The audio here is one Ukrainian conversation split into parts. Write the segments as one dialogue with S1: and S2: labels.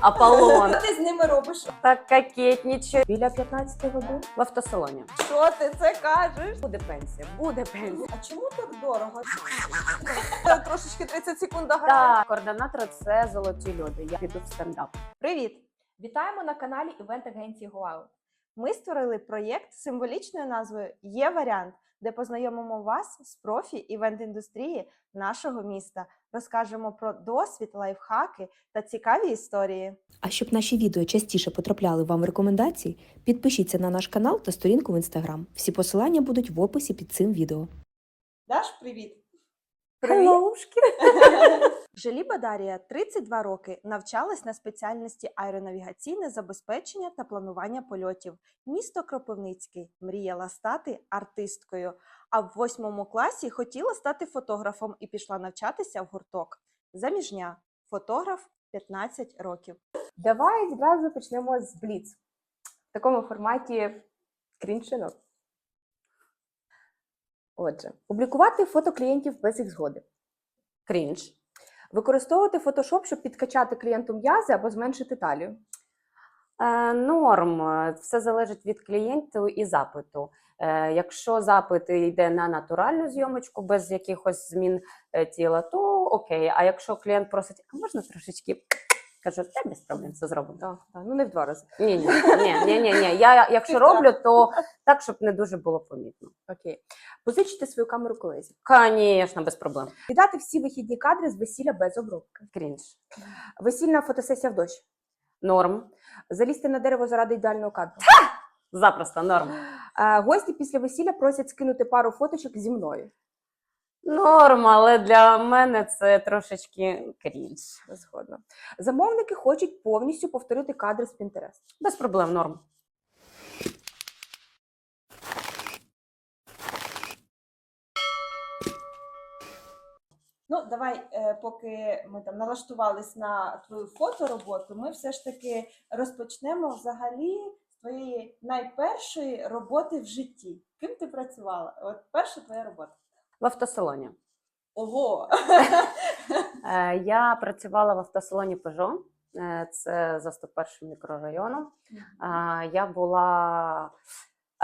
S1: Аполлон.
S2: Що ти з ними робиш?
S1: Так кокетніче. Біля 15 годин в автосалоні.
S2: Що ти це кажеш?
S1: Буде пенсія, буде пенсія.
S2: А чому так дорого? Трошечки 30 секунд дограю.
S1: Так, координатор це золоті люди. Я піду в стендап.
S2: Привіт! Вітаємо на каналі івент агенції Гуау. Ми створили проєкт з символічною назвою Є варіант, де познайомимо вас з профі івент-індустрії нашого міста. Розкажемо про досвід, лайфхаки та цікаві історії.
S3: А щоб наші відео частіше потрапляли вам в рекомендації, підпишіться на наш канал та сторінку в інстаграм. Всі посилання будуть в описі під цим відео.
S2: Даш, привіт!
S1: Хеллоушки.
S2: Жаліба Дарія 32 роки навчалась на спеціальності аеронавігаційне забезпечення та планування польотів. Місто Кропивницький мріяла стати артисткою. А в восьмому класі хотіла стати фотографом і пішла навчатися в гурток. Заміжня фотограф 15 років.
S4: Давай відразу почнемо з Бліц. В такому форматі скріншинок. Отже, публікувати фото клієнтів без їх згоди.
S1: Крінж.
S4: Використовувати Photoshop, щоб підкачати клієнту м'язи або зменшити талію.
S1: Е, норм. Все залежить від клієнту і запиту. Е, якщо запит йде на натуральну зйомочку без якихось змін е, тіла, то окей. А якщо клієнт просить, а можна трошечки? Кажу, та без проблем все зробимо.
S4: Так, так, ну не в два рази.
S1: Ні, ні, ні, ні, ні, ні. Я якщо роблю, то так, щоб не дуже було помітно.
S4: Окей. Позичити свою камеру колезі.
S1: Звісно, без проблем.
S4: Віддати всі вихідні кадри з весілля без обробки.
S1: Крінж.
S4: Весільна фотосесія в дощ.
S1: Норм.
S4: Залізти на дерево заради ідеального кадру.
S1: Запросто норм.
S4: Е, Гості після весілля просять скинути пару фоточок зі мною.
S1: Норм, але для мене це трошечки крінж.
S4: Згодна. Замовники хочуть повністю повторити кадри з Pinterest.
S1: Без проблем, норм.
S2: Ну, давай, е, поки ми там налаштувались на твою фотороботу, ми все ж таки розпочнемо взагалі твоєї найпершої роботи в житті. Ким ти працювала? От перша твоя робота.
S1: В автосалоні.
S2: Ого!
S1: Е, Я працювала в автосалоні Peugeot. Е, Це за 101 мікрорайоном. Е, Я була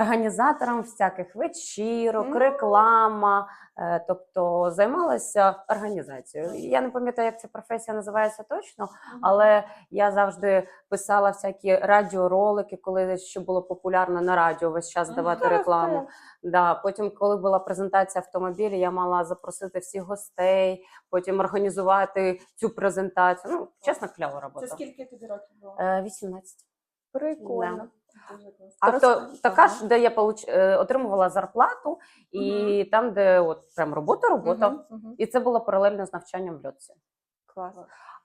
S1: організатором всяких вечірок, реклама, е, тобто займалася організацією. Я не пам'ятаю, як ця професія називається точно, але я завжди писала всякі радіоролики, коли ще було популярно на радіо весь час давати рекламу. Да, потім, коли була презентація автомобіля, я мала запросити всіх гостей, потім організувати цю презентацію. Ну, чесно, клява
S2: Це скільки тобі років було?
S1: Е, 18.
S4: Прикольно.
S2: Дуже класно.
S4: А
S1: Тобто така ж, де я получ... е, отримувала зарплату, і там, де от прям робота, робота.
S4: угу, угу.
S1: І це було паралельно з навчанням в льотці.
S4: Клас.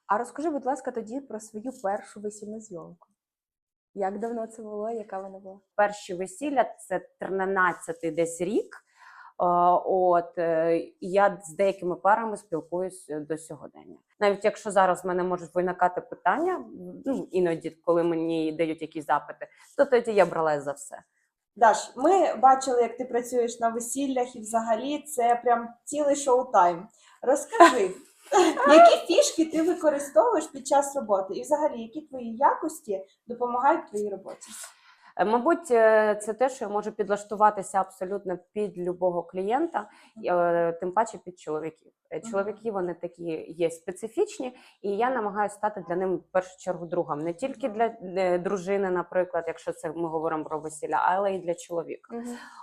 S4: А розкажи, будь ласка, тоді про свою першу весільну зйомку. Як давно це було? Яка вона була?
S1: Перші весілля це 13-й десь рік. От е, я з деякими парами спілкуюсь е, до сьогодення. Навіть якщо зараз в мене можуть виникати питання, ну іноді, коли мені дають якісь запити, то тоді я брала за все.
S2: Даш, ми бачили, як ти працюєш на весіллях, і взагалі це прям цілий шоу-тайм. Розкажи, які фішки ти використовуєш під час роботи, і взагалі, які твої якості допомагають твоїй роботі?
S1: Е, Мабуть, е, це те, що я можу підлаштуватися абсолютно під любого клієнта, е, тим паче під чоловіків. Чоловіки вони такі є специфічні, і я намагаюся стати для них в першу чергу другом. Не тільки для дружини, наприклад, якщо це ми говоримо про весілля, але й для чоловіка.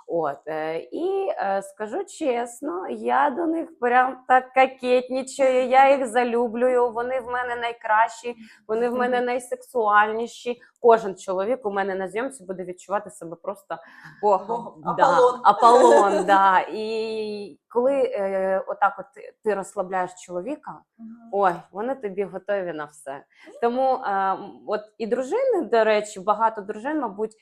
S1: От е, і скажу чесно, я до них прям так кокетнічаю, я їх залюблюю. Вони в мене найкращі, вони в мене найсексуальніші. Кожен чоловік у мене на зйомці буде відчувати себе просто
S2: Богом.
S1: да,
S2: Аполлон.
S1: Аполлон, да. І коли е, отак от ти- розслабляєш чоловіка, Ой, вони тобі готові на все. Тому е, от і дружини, до речі, багато дружин, мабуть,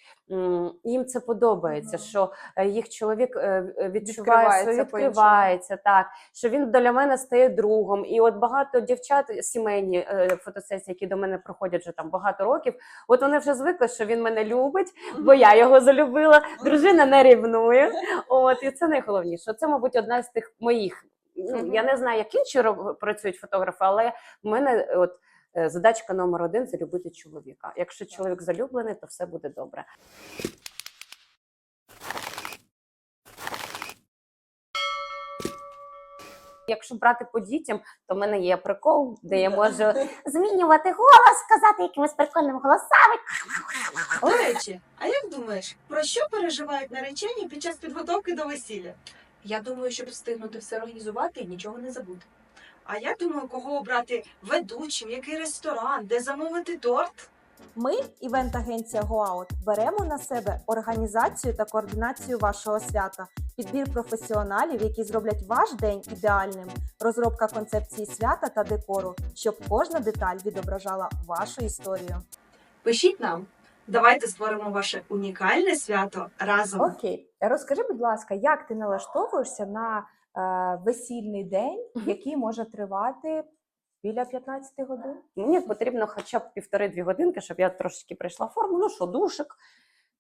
S1: їм це подобається,
S2: Мгм.
S1: що е, їх чоловік е, відчуває
S4: Відкривається
S1: своє, відкривається, так, що він для мене стає другом. І от багато дівчат, сімейні е, фотосесії, які до мене проходять вже там багато років, от вони вже звикли, що він мене любить, бо я його залюбила. Дружина не рівнує. От і це найголовніше. Це, мабуть, одна з тих моїх. Ну, я не знаю, як інші працюють фотографи, але в мене от е, задачка номер один залюбити чоловіка. Якщо чоловік залюблений, то все буде добре. Якщо брати по дітям, то в мене є прикол, де я можу змінювати голос, сказати якимись прикольними голосами.
S5: До речі, а як думаєш, про що переживають наречені під час підготовки до весілля?
S6: Я думаю, щоб встигнути все організувати і нічого не забути.
S5: А я думаю, кого обрати ведучим, який ресторан, де замовити торт?
S2: Ми, івент-агенція GoOut, беремо на себе організацію та координацію вашого свята, підбір професіоналів, які зроблять ваш день ідеальним, розробка концепції свята та декору, щоб кожна деталь відображала вашу історію.
S5: Пишіть нам. Давайте створимо ваше унікальне свято разом.
S4: Окей, розкажи, будь ласка, як ти налаштовуєшся на е, весільний день, який може тривати біля 15 годин?
S1: Мені потрібно хоча б півтори-дві годинки, щоб я трошечки прийшла в форму. Ну що, душик,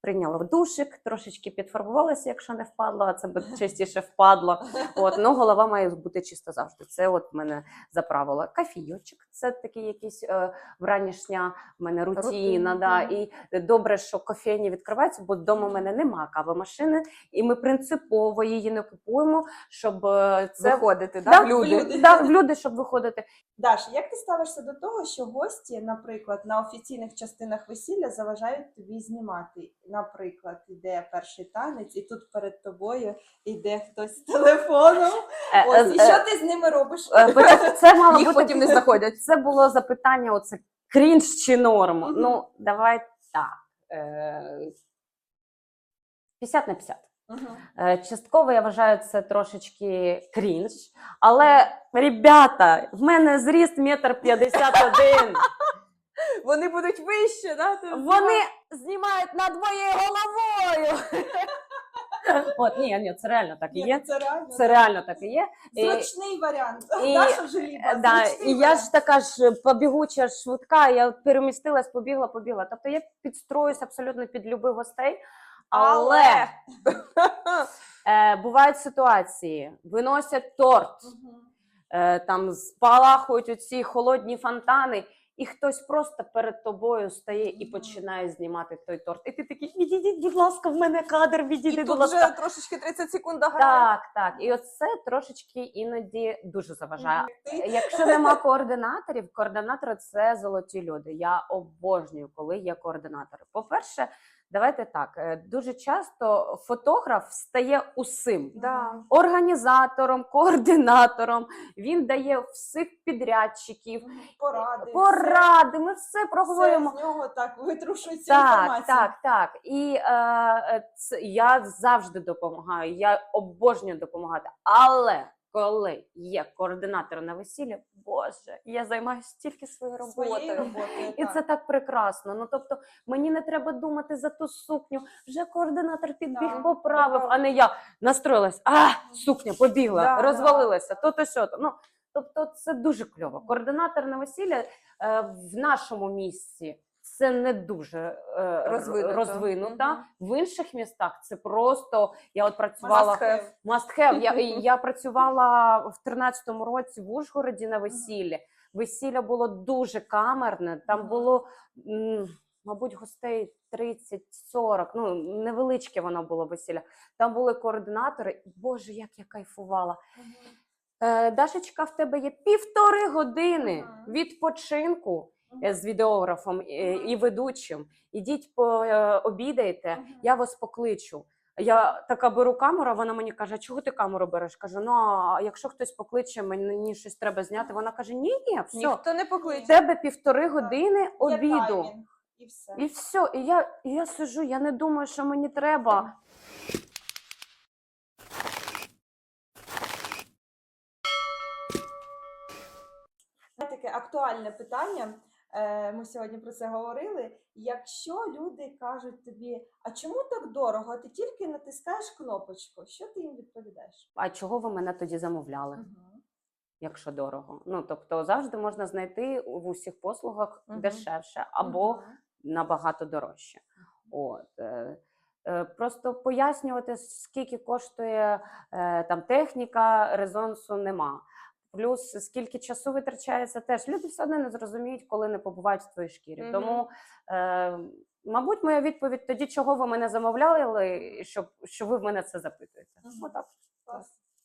S1: прийняла душик, трошечки підфарбувалася, якщо не впадло, а це би частіше впадло. От, ну, голова має бути чиста завжди. Це от мене за правило. Кафійочок, це такий якийсь е, вранішня в мене рутіна. Да, і добре, що кофейні відкриваються, бо вдома в мене нема кавомашини, і ми принципово її не купуємо, щоб е, це
S4: Виходити,
S1: Да,
S4: да, в люди.
S2: люди.
S1: Да, в люди, щоб виходити.
S2: Даш, як ти ставишся до того, що гості, наприклад, на офіційних частинах весілля заважають тобі знімати? Наприклад, іде перший танець, і тут перед тобою йде хтось з телефоном.
S1: Е,
S2: Ось,
S1: е,
S2: і що ти з ними робиш?
S1: Е, Це мало
S4: Їх
S1: бути
S4: потім не знаходять.
S1: Це було запитання: оце крінж чи норм.
S2: Мгм.
S1: Ну, давай так. Е, 50 на 50.
S2: Мгм.
S1: Е, Частково я вважаю це трошечки крінж. Але, ребята, в мене зріст метр п'ятдесят один.
S4: Вони будуть вище, да? ти
S1: Вони знімають над моєю головою. От, ні, ні, це реально так і є.
S2: Це реально
S1: Це реально так і є. І-
S2: зручний варіант.
S1: і-
S2: Даша Желіба,
S1: Е, Да,
S2: зручний
S1: і я
S2: варіант.
S1: ж така ж побігуча, швидка, я перемістилась, побігла, побігла. Тобто я підстроюсь абсолютно під любих гостей. Але, е, бувають ситуації, виносять торт,
S2: Мгм.
S1: е, там спалахують оці холодні фонтани, і хтось просто перед тобою стає і починає знімати той торт. І ти такий, відійдіть, будь ласка, в мене кадр,
S4: І
S1: відійдіть, будь
S4: тут вже трошечки 30 секунд грає.
S1: Так, так. І оце трошечки іноді дуже заважає. Якщо нема координаторів, координатори це золоті люди. Я обожнюю, коли є координатори. По-перше, давайте так. е, Дуже часто фотограф стає усім.
S4: Да.
S1: Організатором, координатором, він дає всіх підрядчиків,
S2: Поради.
S1: поради. Ми все
S2: Все з нього так витрушується
S1: Так,
S2: інформація.
S1: так, так. І е, це, я завжди допомагаю. Я обожнюю допомагати. Але коли є координатор на весіллі, боже, я займаюся тільки своєю роботою.
S2: Своєю роботою.
S1: І
S2: так.
S1: це так прекрасно. Ну тобто мені не треба думати за ту сукню. Вже координатор підбіг,
S2: Да,
S1: поправив,
S2: да.
S1: а не я настроїлась. А сукня побігла,
S4: Да, да.
S1: розвалилася, то то сьо то. Ну тобто, це дуже кльово. Координатор на весілля е, в нашому місці. Це не дуже е,
S4: Розвинуто.
S1: розвинуто. В інших містах це просто я от працювала
S4: Must have.
S1: Must have. Я, я працювала в 13-му році в Ужгороді на весіллі. Весілля було дуже камерне. Там було, мабуть, гостей 30-40. Ну, невеличке воно було весілля. Там були координатори. Боже, як я кайфувала. Е, Дашечка, в тебе є півтори години відпочинку з відеографом е, і ведучим. Ідіть пообідайте,
S2: Мгм.
S1: я вас покличу. Я така беру камеру, вона мені каже, чого ти камеру береш? Кажу, ну а якщо хтось покличе, мені щось треба зняти. Вона каже: Ні, ні, все,
S4: Ніхто не
S1: в
S4: покличе.
S1: тебе півтори години обіду.
S2: І все.
S1: І все. І я, і я сижу, я не думаю, що мені треба.
S2: Таке актуальне питання. Е, Ми сьогодні про це говорили. Якщо люди кажуть тобі, а чому так дорого? Ти тільки натискаєш кнопочку. Що ти їм відповідаєш?
S1: А чого ви мене тоді замовляли?
S2: Мгм.
S1: Якщо дорого? Ну тобто завжди можна знайти в усіх послугах
S4: Мгм.
S1: дешевше або
S2: Мгм.
S1: набагато дорожче. От. е, е, Просто пояснювати, скільки коштує там техніка, резонсу нема. Плюс скільки часу витрачається, теж люди все одно не зрозуміють, коли не побувають в твоїй шкірі.
S4: Мгм.
S1: Тому, е, мабуть, моя відповідь тоді, чого ви мене замовляли, щоб що ви в мене це запитуєте.
S4: Мгм.
S1: Отак.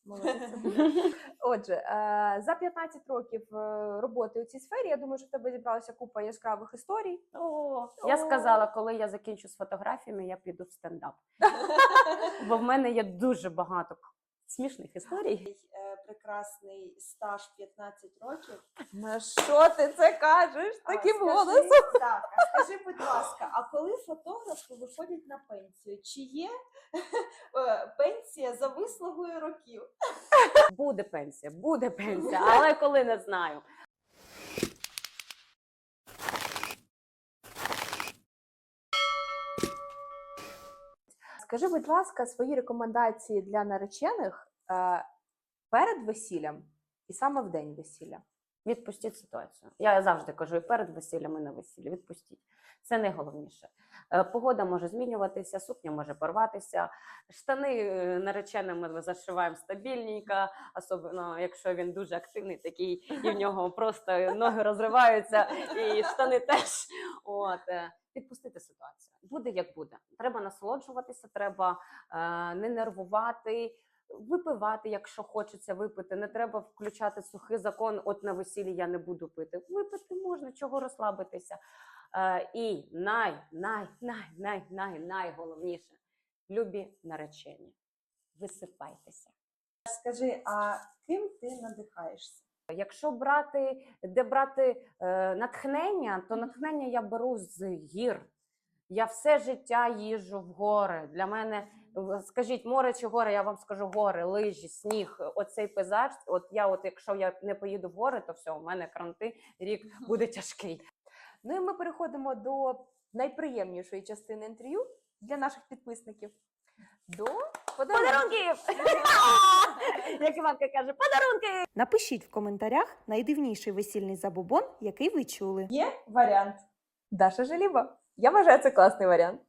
S4: Молодець. Отже, е, за 15 років е, роботи у цій сфері, я думаю, що в тебе зібралася купа яскравих історій.
S1: Я
S4: О.
S1: сказала, коли я закінчу з фотографіями, я піду в стендап. Бо в мене є дуже багато смішних історій.
S2: Мій Прекрасний стаж 15 років.
S4: На що ти це кажеш
S2: А,
S4: таким
S2: скажи-
S4: голосом?
S2: Так, а скажи, будь ласка, а коли фотографи виходять на пенсію, чи є е, пенсія за вислугою років?
S1: Буде пенсія, буде пенсія, але коли не знаю.
S4: Скажи, будь ласка, свої рекомендації для наречених е, перед весіллям і саме в день весілля.
S1: Відпустіть ситуацію. Я завжди кажу і перед весіллям, і на весіллі. Відпустіть. Це найголовніше. Е, Погода може змінюватися, сукня може порватися. Штани е, нареченими ми зашиваємо стабільненько, особливо якщо він дуже активний, такий, і в нього просто ноги розриваються, і штани теж. От відпустити ситуацію. Буде як буде. Треба насолоджуватися, треба е, не нервувати. Випивати, якщо хочеться випити, не треба включати сухий закон. От на весіллі я не буду пити. Випити можна, чого розслабитися. Е, і най, най, най, най, най, найголовніше любі наречені. Висипайтеся.
S2: Скажи, а ким ти надихаєшся?
S1: Якщо брати, де брати е, натхнення, то натхнення я беру з гір. Я все життя їжджу в гори. Для мене, скажіть, море чи гори, я вам скажу гори, лижі, сніг, оцей пейзаж. От я, от якщо я не поїду в гори, то все, у мене кранти, рік буде тяжкий.
S4: Ну і ми переходимо до найприємнішої частини інтерв'ю для наших підписників. До
S1: подарунків. Як Іванка каже, подарунки!
S2: Напишіть в коментарях найдивніший весільний забобон, який ви чули.
S4: Є варіант. Даша Желіба. Я вважаю, це класний варіант.